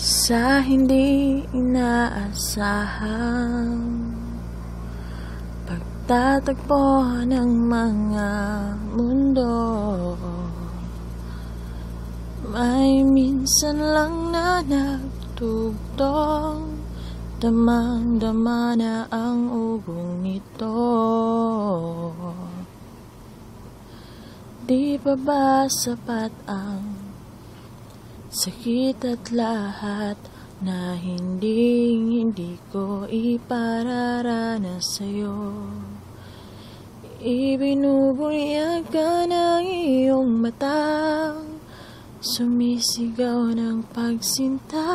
Sa hindi inaasahan. Pagtatagpo ng mga mundo May minsan lang na nagtugtong. Damang-dama na ang ugong ito Di pa ba sapat ang sakit at lahat na hindi hindi ko ipararanas sa'yo. Ibinubulyag ka ng iyong mata. Sumisigaw ng pagsinta.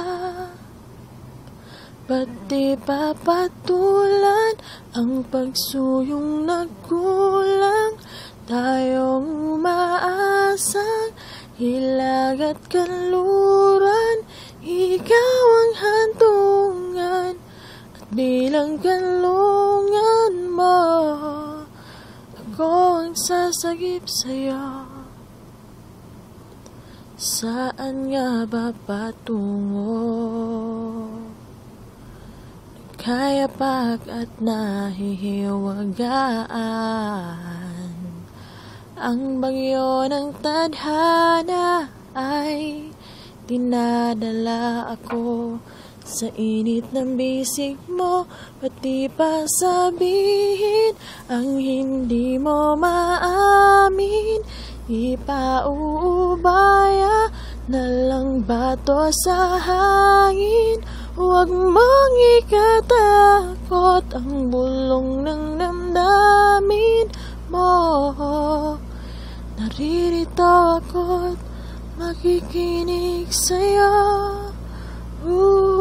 Ba't di papatulan ang pagsuyong nagkulang Tayong umaasang hilag at kanluran Ikaw ang hantungan at bilang kanlungan mo Ako ang sasagip sa'yo Saan nga ba patungo? Kaya pag at nahihiwagaan Ang bagyo ng tadhana ay Dinadala ako sa init ng bisig mo Pati pa sabihin ang hindi mo maamin. Ipauubaya na lang bato sa hangin. Huwag mong ikatakot ang bulong ng Naririto ako't makikinig sa'yo Ooh.